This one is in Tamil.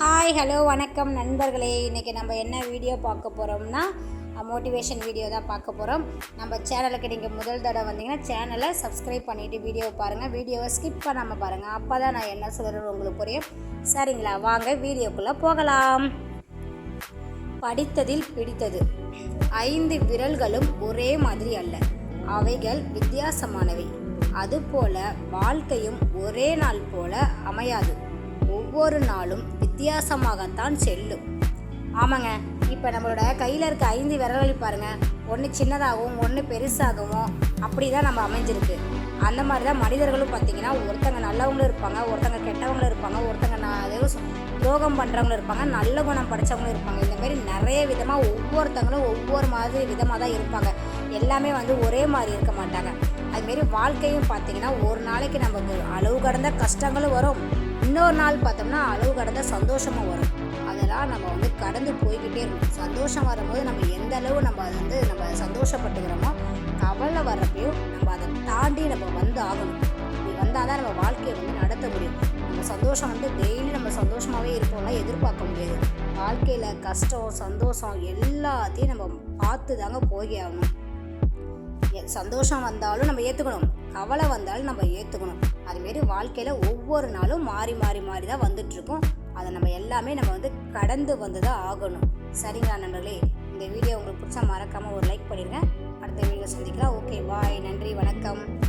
ஹாய் ஹலோ வணக்கம் நண்பர்களே. இன்றைக்கி நம்ம என்ன வீடியோ பார்க்க போகிறோம்னா மோட்டிவேஷன் வீடியோ தான் பார்க்க போகிறோம் நம்ம சேனலுக்கு நீங்கள் முதல் தடவை வந்தீங்கன்னா சேனலை சப்ஸ்கிரைப் பண்ணிவிட்டு வீடியோ பாருங்கள் வீடியோவை ஸ்கிப் பண்ணாமல் பாருங்கள் அப்போ தான் நான் என்ன சொல்கிறேன்னு உங்களுக்கு புரியும். சரிங்களா? வாங்க வீடியோக்குள்ளே போகலாம். படித்ததில் பிடித்தது. ஐந்து விரல்களும் ஒரே மாதிரி அல்ல. அவைகள் வித்தியாசமானவை. அதுபோல வாழ்க்கையும் ஒரே நாள் போல அமையாது. ஒவ்வொரு நாளும் வித்தியாசமாகத்தான் செல்லும். ஆமாங்க இப்போ நம்மளோட கையில் இருக்க ஐந்து விரல்கள் பாருங்கள் ஒன்று சின்னதாகவும் ஒன்று பெருசாகவும் அப்படி தான் நம்ம அமைஞ்சிருக்கு. அந்த மாதிரி தான் மனிதர்களும் பார்த்திங்கன்னா ஒருத்தங்க நல்லவங்களும் இருப்பாங்க ஒருத்தங்க கெட்டவங்களும் இருப்பாங்க ஒருத்தங்க நான் துரோகம் பண்ணுறவங்களும் இருப்பாங்க நல்ல குணம் படித்தவங்களும் இருப்பாங்க. இந்த மாதிரி நிறைய விதமாக ஒவ்வொருத்தங்களும் ஒவ்வொரு மாதிரி விதமாக தான் இருப்பாங்க. எல்லாமே வந்து ஒரே மாதிரி இருக்க மாட்டாங்க. அதுமாரி வாழ்க்கையும் பார்த்தீங்கன்னா ஒரு நாளைக்கு நமக்கு அளவு கடந்த கஷ்டங்களும் வரும். இன்னொரு நாள் பார்த்தோம்னா அளவு கடந்த சந்தோஷமும் வரும். அதெல்லாம் நம்ம வந்து கடந்து போய்கிட்டே இருக்கணும். சந்தோஷம் வரும்போது நம்ம எந்த அளவு நம்ம அதை வந்து நம்ம சந்தோஷப்பட்டுக்கிறோமோ கவலை வர்றப்பையும் நம்ம அதை தாண்டி நம்ம வந்து ஆகணும். இப்படி வந்தால் தான் நம்ம வாழ்க்கையை வந்து நடத்த முடியும். நம்ம சந்தோஷம் வந்து டெய்லி நம்ம சந்தோஷமாகவே இருப்போம்லாம் எதிர்பார்க்க முடியாது. வாழ்க்கையில் கஷ்டம் சந்தோஷம் எல்லாத்தையும் நம்ம பார்த்து தாங்க போய் ஆகணும். சந்தோஷம் வந்தாலும் நம்ம ஏற்றுக்கணும் கவலை வந்தாலும் நம்ம ஏற்றுக்கணும் அதுமாரி வாழ்க்கையில் ஒவ்வொரு நாளும் மாறி மாறி மாறி தான் வந்துட்டுருக்கோம். அதை நம்ம எல்லாமே நம்ம வந்து கடந்து வந்து தான் ஆகணும். சரிங்களா நண்பர்களே? இந்த வீடியோ உங்களுக்கு பிடிச்சா மறக்காமல் ஒரு லைக் பண்ணிடுங்க. அடுத்த வீடியோ சந்திக்கலாம். ஓகே பாய் நன்றி வணக்கம்.